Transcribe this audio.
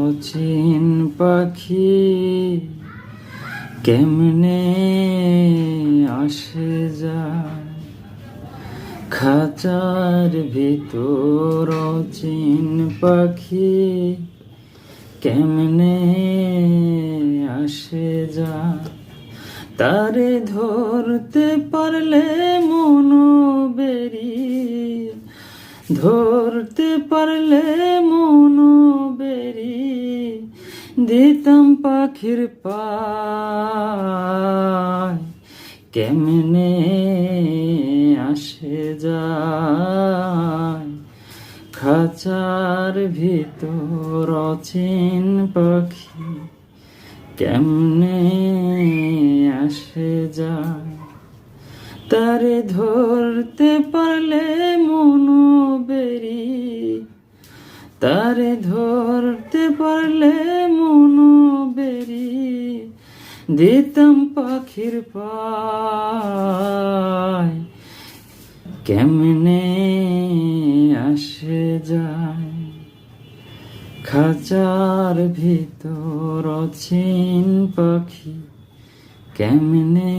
অচিন পাখি কেমনে আসে যায়? খাঁচার ভিতর অচিন পাখি কেমনে আসে যায়? তারে ধরতে পারলে মনো বেরিয়ে, ধরতে পারলে মনো দিতাম পাখির পায়। কেমনে আসে যায়? খাঁচার ভিতর অচিন পাখি কেমনে আসে যায়? তারে ধরতে পারলে তারে ধরতে পারলে মনো বেরি। দিতাম পাখির পায়। কেমনে আসে যায়? খাঁচার ভিতর অচিন পাখি কেমনে